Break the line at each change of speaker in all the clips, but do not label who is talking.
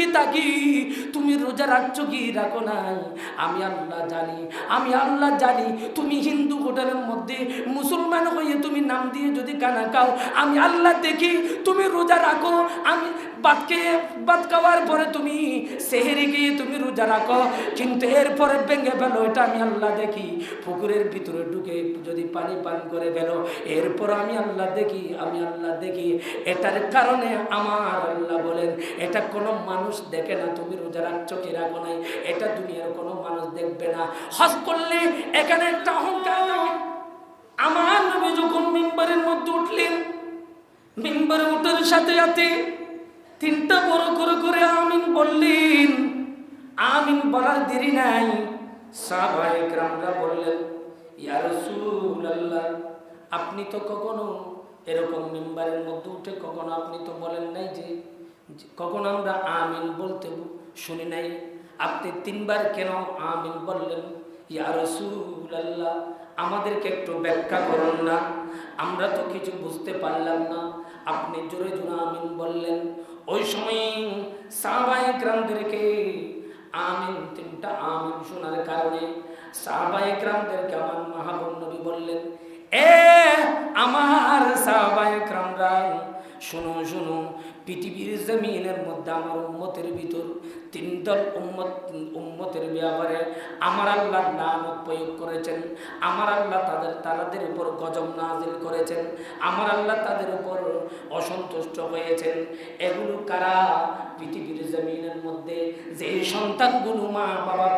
দিকে তাকি তুমি রোজা রাখছো কি? রাখো নাই। আমি আল্লাহ জানি, আমি আল্লাহ জানি, তুমি হিন্দু হোটেলের মধ্যে মুসলমান হয়ে তুমি নাম দিয়ে যদি কানা খাও, আমি আল্লাহ দেখি, তুমি রোজা রাখো, আমি বাদকে, বাদ খাওয়ার পরে তুমি সেহেরে গিয়ে তুমি রোজা রাখো, কিন্তু এরপরে ভেঙে ফেলো, এটা আমি আল্লাহ দেখি। পুকুরের ভিতরে ঢুকে যদি পানি পান করে ফেলো, এরপর আমি আল্লাহ দেখি, আমি আল্লাহ দেখি, এটার কারণে আমার আল্লাহ বলেন, এটা কোনো মানুষ মানুষ দেখে না, তুমি রোজা রাখছো কি রাখো নাই, এটা দুনিয়ার কোনো মানুষ দেখবে না। হজ করলে এখানে একটা অহংকার আমার নবী যখন মেম্বারের মধ্যে উঠলেন, মেম্বারে উঠার সাথে সাথে তিনটা বড় করে করে আমিন বললেন, আমিন বলার দেরি নাই। সাহাবাহিকরামরা বললেন ইয়ারসুল্লাহ আপনি তো কখনো এরকম মেম্বারের মধ্যে উঠে কখনো আপনি তো বলেন নাই যে কখনো আমরা আমিন বলতে শুনি নাই? আপনি তিনবার কেন আমিন বললেন? আমাদেরকে একটু ব্যাখ্যা করুন না। আমরা তো কিছু বুঝতে পারলাম না। আপনি জোরে জোরে আমিন বললেন। ওই সময় আমিন, তিনটা আমিন শোনার কারণে সাহাবায়ে গ্রামদেরকে আমার মাহাবুর নবী বললেন, এ আমার সাহাবায়ে গ্রামরা শুনো শুনো পৃথিবীর জমিনের মধ্যে আমার উম্মতের ভিতর তিন দল উম্মত, উম্মতের ব্যাপারে আমার আল্লাহ নামত প্রয়োগ করেছেন। আমার আল্লাহ তাদের তাদের উপর গজব নাজিল করেছেন। আমার আল্লাহ তাদের উপর অসন্তুষ্ট হয়েছেন। এগুলো কারা? পৃথিবীর জমিনের মধ্যে যে সন্তানগুলো মা বাবা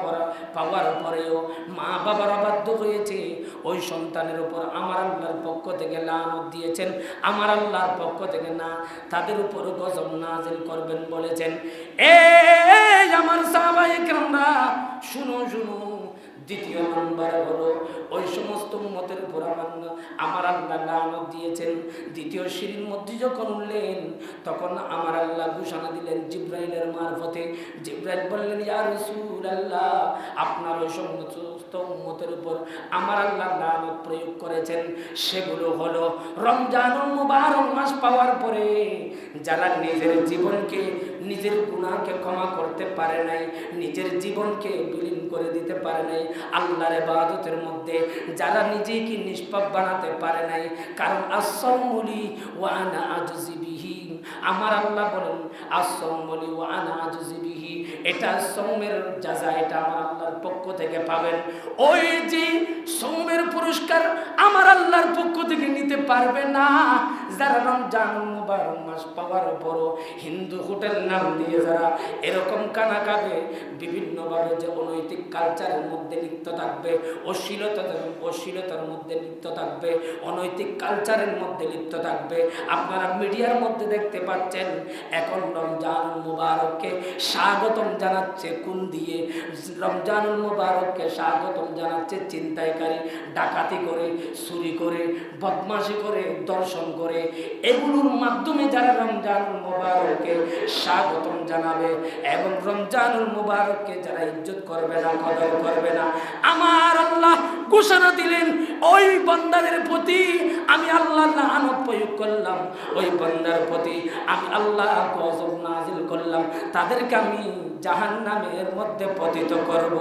পাওয়ার পরেও মা বাবার অবাধ্য হয়েছে, ওই সন্তানের উপর আমার আল্লাহর পক্ষ থেকে লানত দিয়েছেন। আমার আল্লাহর পক্ষ থেকে না, তাদের উপর গজব নাজিল করবেন বলেছেন। এ, আমার সাবাই শুনো শুনো। দ্বিতীয় নম্বর হলো, ওই সমস্ত উম্মতের উপর আমার আল্লাহ লানত দিয়েছেন। দ্বিতীয় সিঁড়ির মধ্যে যখন উঠলেন, তখন আমার আল্লাহ ঘোষণা দিলেন জিব্রাইলের মারফতে। জিব্রাইল বললেন, ইয়া রাসূলুল্লাহ, আপনার ওই সমস্ত উম্মতের উপর আমার আল্লাহ লানত প্রয়োগ করেছেন। সেগুলো হলো রমজানুল মুবারক মাস পাওয়ার পরে যারা নিজের জীবনকে নিজের গুণাকে ক্ষমা করতে পারে নাই, নিজের জীবনকে বিলীন করে দিতে পারে নাই। আল্লাহর এবাদতের মধ্যে যারা নিজেকে নিষ্পাপ বানাতে পারে নাই, কারণ আসম্মুলি ওয়ানা আজজিবিহীন আমার আল্লাহ বলেন আসম্মুলি ওয়ানা আজজিবিহি এটা সৌমের যাজা এটা আমার আল্লাহর পক্ষ থেকে পাবেন। ওই যে সৌমের পুরস্কার আমার আল্লাহর পক্ষ থেকে নিতে পারবে না। যারা রমজান মুবারক মাস পাওয়ার পরও হিন্দু হোটেল নাম দিয়ে যারা এরকম কানা খাবে বিভিন্নভাবে যে অনৈতিক কালচারের মধ্যে লিপ্ত থাকবে, অশ্লীলতার অশ্লীলতার মধ্যে লিপ্ত থাকবে, অনৈতিক কালচারের মধ্যে লিপ্ত থাকবে। আপনারা মিডিয়ার মধ্যে দেখতে পাচ্ছেন, এখন রমজান মুবারককে স্বাগতম জানাচ্ছে কোন দিয়ে? রমজানুল মুবারককে স্বাগতম জানাচ্ছে চিন্তাইকারী ডাকাতি করে, চুরি করে, বদমাশি করে, দর্শন করে। এগুলোর মাধ্যমে যারা রমজানুল মুবারককে স্বাগতম জানাবে এবং রমজানুল মুবারককে যারা ইজ্জত করবে না, কদর করবে না, আমার আল্লাহ ঘোষণা দিলেন, ওই বন্দাদের প্রতি আমি আল্লাহ লানত প্রয়োগ করলাম। ওই বন্দার প্রতি আমি আল্লাহ নাজিল করলাম। তাদেরকে আমি জাহান নামের মধ্যে পতিত করব।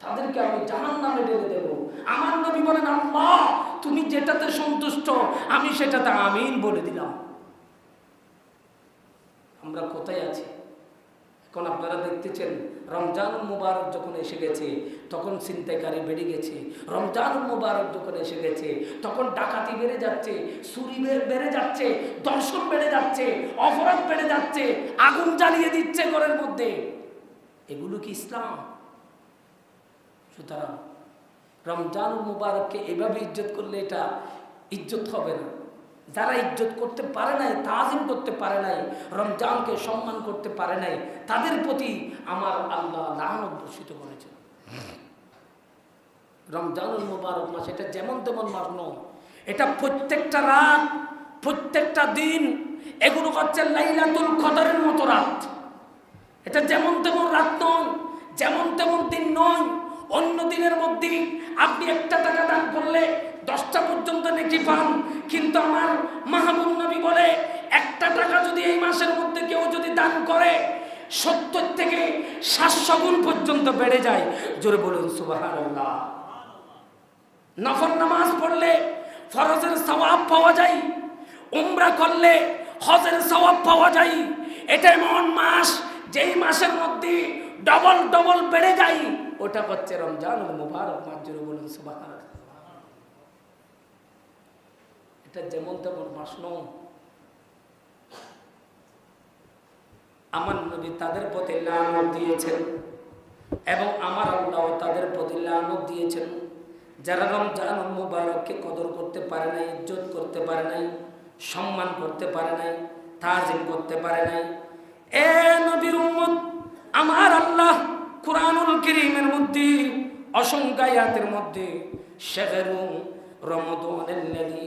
তাদেরকে আমি জাহান নামে ঢেলে দেব। আমার নবী বলেন, আল্লাহ, তুমি যেটাতে সন্তুষ্ট, আমি সেটাতে আমিন বলে দিলাম। আমরা কোথায় আছি? এখন আপনারা দেখতেছেন, রমজানুল মুবারক যখন এসে গেছে, তখন ছিনতাইকারী বেড়ে গেছে। রমজানুল মুবারক যখন এসে গেছে, তখন ডাকাতি বেড়ে যাচ্ছে, চুরি বেড়ে যাচ্ছে, দর্শন বেড়ে যাচ্ছে, অপরাধ বেড়ে যাচ্ছে, আগুন জ্বালিয়ে দিচ্ছে ঘরের মধ্যে। এগুলো কি ইসলাম? সুতরাং রমজানুল মুবারককে এভাবে ইজ্জত করলে এটা ইজ্জত হবে না। যারা ইজ্জত করতে পারে নাই, তাজিম করতে পারে নাই, রমজানকে সম্মান করতে পারে নাই, তাদের প্রতি আমার আল্লাহ লানত বর্ষিত করেছে রমজানুল মুবারক মাস, এটা যেমন তেমন মাস নয়। এটা প্রত্যেকটা রাত, প্রত্যেকটা দিন, এগুলো হচ্ছে লাইলাতুল কদরের মতো রাত। এটা যেমন তেমন রাত নয়, যেমন তেমন দিন নয় অন্য দিনের মধ্যে আপনি একটা টাকা দান করলে দশটা পর্যন্ত নাকি পান। কিন্তু আমার মাহবুব নবী বলে, একটা টাকা যদি এই মাসের মধ্যে কেউ যদি দান করে, সত্তর থেকে সাতশো গুণ পর্যন্ত বেড়ে যায়। জোরে বলুন, সুবহানাল্লাহ। নফল নামাজ পড়লে ফরজের সওয়াব পাওয়া যায়, উমরা করলে হজের সওয়াব পাওয়া যায়। এটা এমন মাস যেই মাসের মধ্যে ডবল ডবল বেড়ে যায়। ওটা হচ্ছে রমজান মুবারক জুড়ে বলুন এটা যেমন তেমন মাস আমার নবী তাদের প্রতি লানত দিয়েছেন এবং আমার আল্লাহ তাদের প্রতি লানত দিয়েছেন। যারা রমজান মুবারককে কদর করতে পারে নাই, ইজ্জত করতে পারে নাই, সম্মান করতে পারে নাই, তাজিম করতে পারে নাই। এ নবীর উম্মত, আমার আল্লাহ কুরআনুল কারীমের মধ্যে, অসংখ্য আয়াতের মধ্যে, শাহরু রমাদানাল্লাযী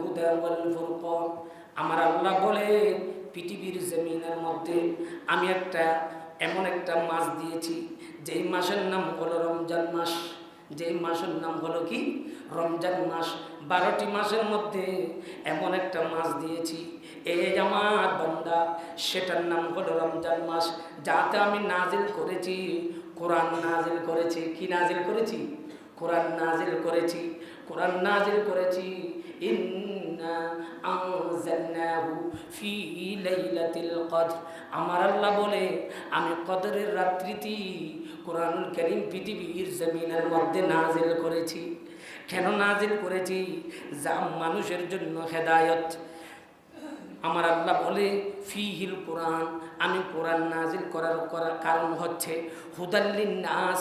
হুদা আমার আল্লাহ বলে, পৃথিবীর জমিনের মধ্যে আমি একটা, এমন একটা মাস দিয়েছি, যেই মাসের নাম হলো রমজান মাস। যেই মাসের নাম হলো কি? রমজান মাস। বারোটি মাসের মধ্যে এমন একটা মাস দিয়েছি, এ আমার বান্দা, সেটার নাম হলো রমজান মাস। যাতে আমি নাজিল করেছি, কোরআন নাজিল করেছি। কি নাজিল করেছি? কোরআন নাজিল করেছি, কোরআন নাজিল করেছি। আমার আল্লাহ বলে, আমি কদরের রাত্রিতে কোরআনুল করিম পৃথিবীর জমিনের মধ্যে নাজিল করেছি। কেন নাজিল করেছি? যা মানুষের জন্য হেদায়ত। আমার আল্লাহ বলে ফিহিল কোরআন, আমি কোরআন নাজিল করার করার কারণ হচ্ছে হুদাল্লিন নাস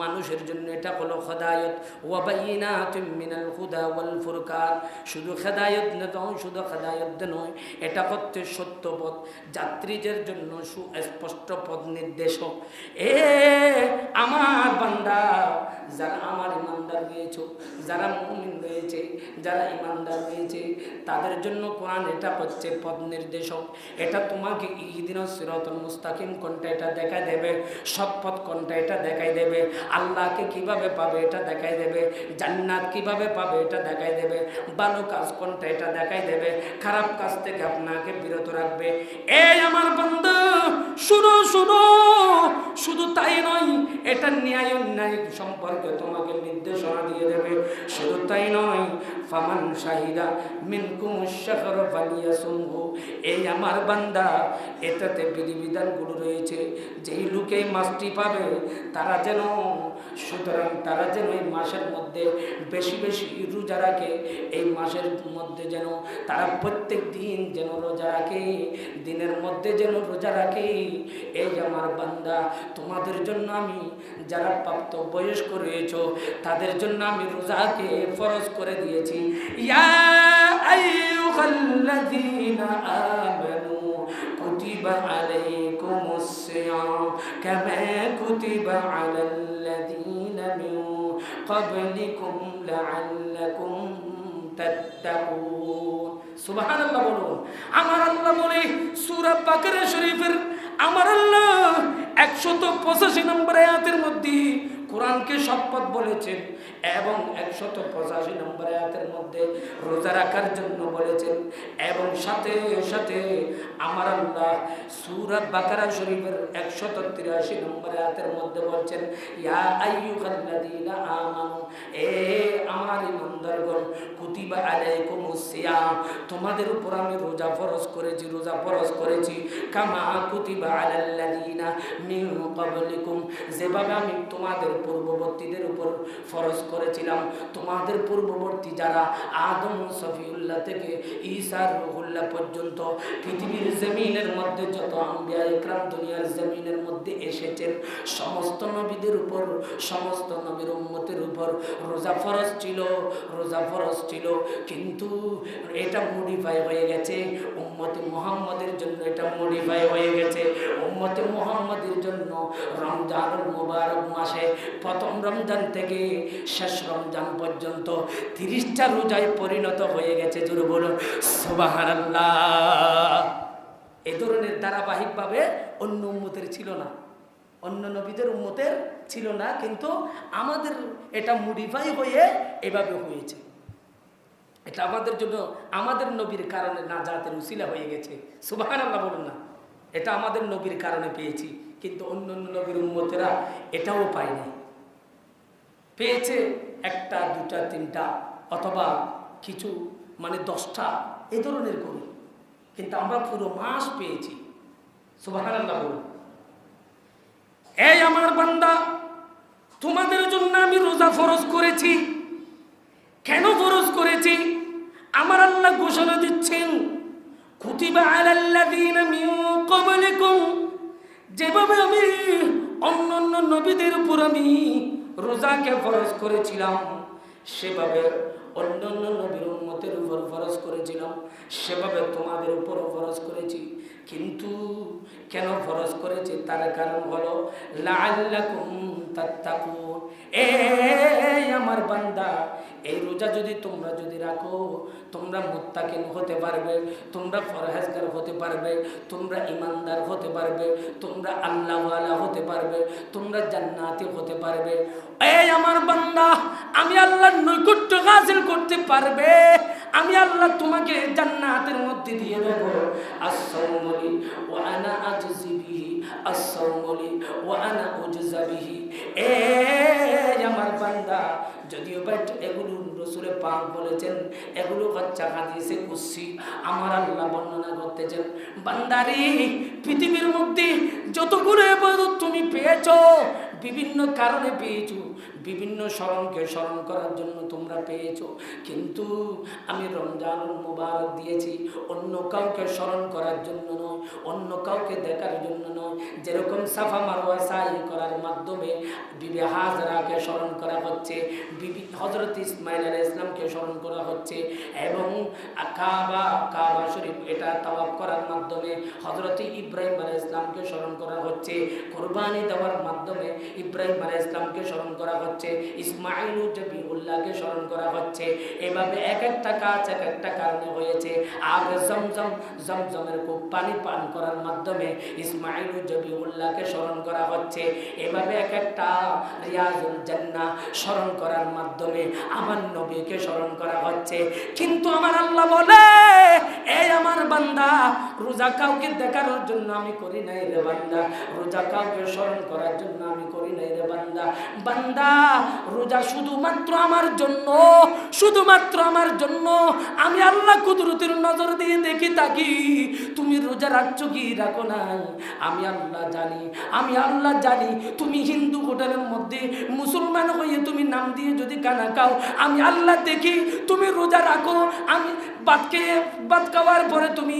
মানুষের জন্য এটা হলো হদায়ত। ওয়াবাইনাত মিনাল হুদা ওয়াল ফুরকান, শুধু হেদায়ত নয় শুধু হেদায়ত নয়, এটা হচ্ছে সত্য পথ। যাত্রীদের জন্য সুস্পষ্ট পথ নির্দেশক। এ আমার বান্দা, যারা আমার ইমানদার রয়েছে, যারা মুমিন রয়েছে, যারা ইমানদার রয়েছে, তাদের জন্য কোরআন এটা হচ্ছে পথ নির্দেশক। এটা তোমাকে ইদিন সিরতুল মুস্তাকিম কোনটা এটা দেখাই দেবে? সৎ পথ কোনটা এটা দেখাই দেবে? আল্লাহকে কীভাবে পাবে এটা দেখাই দেবে? জান্নাত কীভাবে পাবে এটা দেখাই দেবে? ভালো কাজ কোনটা এটা দেখাই দেবে? খারাপ কাজ থেকে আপনাকে বিরত রাখবে। এই আমার বন্ধু, শুনো শুনো, শুধু তাই নয়, এটা ন্যায় অন্যায় সম্পর্কে তোমাকে নির্দেশনা দিয়ে দেবে। শুধু তাই নয় ফামান শাহিদা মিনকুম শাহর ফালিয়াসুমহু। এই আমার বান্দা, এটাতে বিধিবিধানগুলো রয়েছে। যেই লোকে মাছটি পাবে, তারা যেন, সুতরাং তারা যেন এই মাসের মধ্যে বেশি বেশি রোজা রাখে। এই মাসের মধ্যে যেন তারা প্রত্যেক দিন যেন রোজা রাখে, দিনের মধ্যে যেন রোজা রাখে। এই আমার বান্দা, তোমাদের জন্য আমি যারা প্রাপ্ত বয়স্ক রয়েছ, তাদের জন্য আমি রোজাকে ফরজ করে দিয়েছি। ইয়া আইয়ুহাল্লাযীনা আমানু কুতিবা আলাইকুমুস সিয়াম কামা কুতিবা আলাল্লাযীনা মিন ক্বাবলিকুম লাআল্লাকুম তাত্তাকুন সুবহানাল্লাহ বলুন আমার আল্লাহ বলে, সূরা বাকারা শরীফের আমার আল্লাহ একশত পঁচাশি নম্বর আয়াতের মধ্যে কোরআনকে শপথ বলেছেন। এবং একশত পঁচাশি নম্বর আয়াতের মধ্যে রোজা রাখার জন্য বলেছেন, এবং সাথে সাথে আমার আল্লাহ সুরাত বাকারা শরীফের একশত তিরাশি নম্বর আয়াতের মধ্যে বলছেন, ইয়া এ আমার কুতিবা আলাইকুমুস সিয়াম, তোমাদের উপর আমি রোজা ফরজ করেছি, রোজা ফরজ করেছি, কামা কুতিবা আলাল্লাযীনা মিন ক্বাবলিকুম, যেভাবে আমি তোমাদের পূর্ববর্তীদের উপর ফরজ করেছিলাম। তোমাদের পূর্ববর্তী যারা আদম সফিউল্লাহ থেকে ঈসা রহুল্লাহ পর্যন্ত পৃথিবীর জমিনের মধ্যে যত আম্বিয়া ইকরাম দুনিয়ার এসেছেন সমস্ত নবীদের উপর, সমস্ত নবীর উম্মতের উপর রোজা ফরজ ছিল, রোজা ফরজ ছিল। কিন্তু এটা মডিফাই হয়ে গেছে। উম্মতে মোহাম্মদের জন্য এটা মডিফাই হয়ে গেছে। উম্মতে মোহাম্মদের জন্য রমজানুল মুবারক মাসে প্রথম রমজান থেকে শেষ রমজান পর্যন্ত তিরিশটা রোজায় পরিণত হয়ে গেছে। জোরে বলুন, সুবহানাল্লাহ। এ ধরনের ধারাবাহিকভাবে অন্য উম্মতের ছিল না। অন্য নবীদের উম্মতের ছিল না, কিন্তু আমাদের এটা মডিফাই হয়ে এভাবে হয়েছে। এটা আমাদের জন্য আমাদের নবীর কারণে না জাতের উসিলা হয়ে গেছে। সুবাহান আল্লাহ বলুন না। এটা আমাদের নবীর কারণে পেয়েছি, কিন্তু অন্য অন্য নবীর উন্মতেরা এটাও পায়নি। পেয়েছে একটা, দুটা, তিনটা, অথবা কিছু মানে দশটা, এ ধরনের গরু। কিন্তু আমরা পুরো মাস পেয়েছি। সুবাহান আল্লাহ বলুন। এই আমার বান্দা, তোমাদের জন্য আমি রোজা ফরজ করেছি। কেন ফরজ করেছি? আমার আল্লাহ ঘোষণা দিচ্ছেন, কুতিবা আলাল্লাযীনা মিন ক্বাবলিকুম যেভাবে আমি অন্যান্য নবীদের উপর আমি রোজাকে ফরজ করেছিলাম, সেভাবে অন্যান্য নবীর উন্মতের উপর ফরজ করেছিলাম, সেভাবে তোমাদের উপর ফরজ করেছি। কিন্তু কেন ফরজ করেছি? তার কারণ হলো লাল্লাকুম তাত্তাকুন। আমার বান্দা, এই রোজা যদি তোমরা যদি রাখো, তোমরা মুত্তাকিন হতে পারবে, তোমরা ফরহেজগার হতে পারবে, তোমরা ইমানদার হতে পারবে, তোমরা আল্লাহওয়ালা হতে পারবে, তোমরা জান্নাতি হতে পারবে। এই আমার বান্দা, আমি আল্লাহর নৈকট্য হাসিল করতে পারবে, আমি আল্লাহ তোমাকে জান্নাতের মধ্যে দিয়ে দেব। আসসালামুলি ওয়া আনা আজজি বিহি আসসালামুলি ওয়া আনা উজজা বিহি। এই আমার বান্দা, যদিও বা এগুলো রসুলে পাক বলেছেন, এগুলো বাচ্চা হাদিসে কুসি আমার আল্লাহ বর্ণনা করতেছেন, বান্দারি, পৃথিবীর মধ্যে যতগুলো এবাদত তুমি পেয়েছ, বিভিন্ন কারণে পেয়েছ, বিভিন্ন স্মরণকে স্মরণ করার জন্য তোমরা পেয়েছ। কিন্তু আমি রমজান মুবারক দিয়েছি, অন্য কাউকে স্মরণ করার জন্য নয়, অন্য কাউকে দেখার জন্য নয় যেরকম সাফা মারোয়া সাই করার মাধ্যমে বিবি হাজরাকে স্মরণ করা হচ্ছে, বিবি হজরত ইসমাইল আলাহ ইসলামকে স্মরণ করা হচ্ছে এবং কাবা কাবা শরীফ এটা তাওয়াব করার মাধ্যমে হজরত ইব্রাহিম আলাহ ইসলামকে স্মরণ করা হচ্ছে, কোরবানি দেওয়ার মাধ্যমে ইব্রাহিম আলাহ ইসলামকে স্মরণ করা হচ্ছে ইসমাইল জবিউল্লাহকে স্মরণ করা হচ্ছে। এভাবে এক একটা কাজ এক একটা কারণে হয়েছে। আগে জমজম, জমজমের খুব পানি পান করার মাধ্যমে ইসমাইল জবিউল্লাহকে স্মরণ করা হচ্ছে। এভাবে এক একটা রিয়াজুল জান্নাহ স্মরণ করার মাধ্যমে আমার নবীকে স্মরণ করা হচ্ছে। কিন্তু আমার আল্লাহ বলে এই আমার বান্দা, রোজা কাউকে দেখানোর জন্য আমি করি নাই রে বান্দা। রোজা কাউকে স্মরণ করার জন্য আমি করি নাই রে বান্দা। বান্দা, রোজা শুধুমাত্র আমার জন্য, শুধুমাত্র আমার জন্য। আমি আল্লাহ কুদরতির নজর দিয়ে দেখি, তাকি। তুমি রোজা রাখছো কি? রাখো নাই। আমি আল্লাহ জানি, আমি আল্লাহ জানি, তুমি হিন্দু হোটেলের মধ্যে মুসলমান হয়ে তুমি নাম দিয়ে যদি কানা খাও, আমি আল্লাহ দেখি, তুমি রোজা রাখো, আমি বাদ খেয়ে খাওয়ার পরে তুমি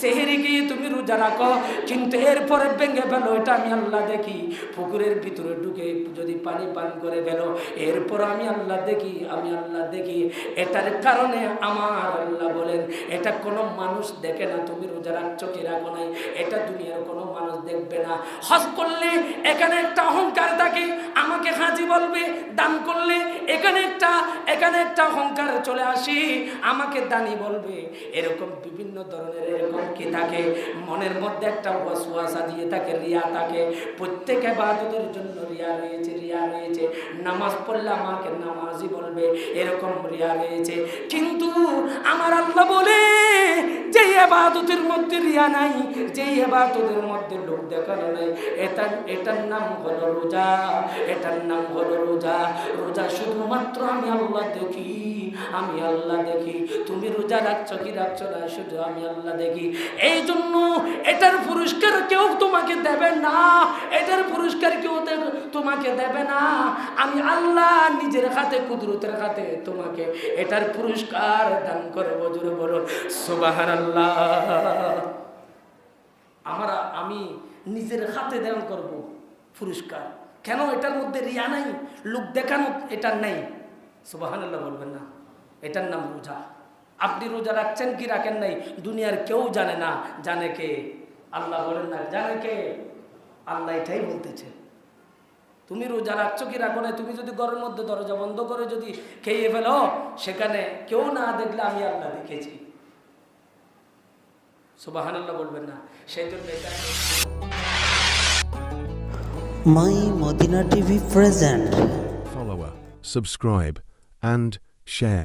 সেহেরি গিয়ে তুমি রোজা রাখো। কিন্তু এরপরে ভেঙে ফেলো, এটা আমি আল্লাহ দেখি। পুকুরের ভিতরে ঢুকে যদি পানি পান করে ফেলো, এরপর আমি আল্লাহ দেখি, আমি আল্লাহ দেখি। এটার কারণে আমার আল্লাহ বলেন, এটা কোনো মানুষ দেখে না, তুমি রোজা রাখছো কি রাখো নাই। এটা দুনিয়ার কোনো মানুষ দেখবে না। হজ করলে এখানে একটা অহংকার থাকে, আমাকে হাজি বলবে, দান করলে এখানে একটা এখানে একটা অহংকার চলে আসি। আমাকে দানি বলবে, এরকম বিভিন্ন ধরনের এরকম কি থাকে? মনের মধ্যে একটা ওয়াসওয়াসা দিয়ে থাকে, রিয়া থাকে। প্রত্যেক ইবাদতের জন্য রিয়া রয়েছে রিয়া রয়েছে। নামাজ পড়লে আমাকে নামাজি বলবে, এরকম রিয়া রয়েছে। কিন্তু আমার আল্লাহ বলে যে এবাদতের মধ্যে রিয়া নাই যে এবাদতের মধ্যে লোক দেখানো নাই এটা এটার নাম হলো রোজা। এটার নাম হলো রোজা। রোজা শুধুমাত্র আমি আল্লাহ দেখি। আমি আল্লাহ দেখি। তুমি রোজা রাখছো, কি রাখছো না, শুধু আমি আল্লাহ দেখি। এই জন্য এটার পুরস্কার কেউ তোমাকে দেবে না। এটার পুরস্কার কেউ তোমাকে দেবে না। আমি আল্লাহ নিজের হাতে, কুদরতের হাতে তোমাকে এটার পুরস্কার দান করে বজুরে বলো সুবাহান আল্লাহ আমরা, আমি নিজের হাতে দান করব পুরস্কার। কেন এটার মধ্যে রিয়া নাই? লোক দেখানো এটার নাই। সুবাহান আল্লাহ বলবেন না। এটার নাম রোজা। আপনি রোজা রাখছেন কি রাখেন নাই? দুনিয়ার কেউ জানে না। জানে কে? আল্লাহ বলেন না জানে কে? আল্লাহ এটাই বলতেছে। তুমি রোজা রাখছো কি রাখো না তুমি যদি ঘরের মধ্যে দরজা বন্ধ করে যদি খেয়ে ফেলো সেখানে কেউ না দেখলে আমি আল্লাহ দেখেছি। সুবাহান আল্লাহ বলবেন না। সেই জন্য এটা
My Modina TV present.
follower, subscribe, and share.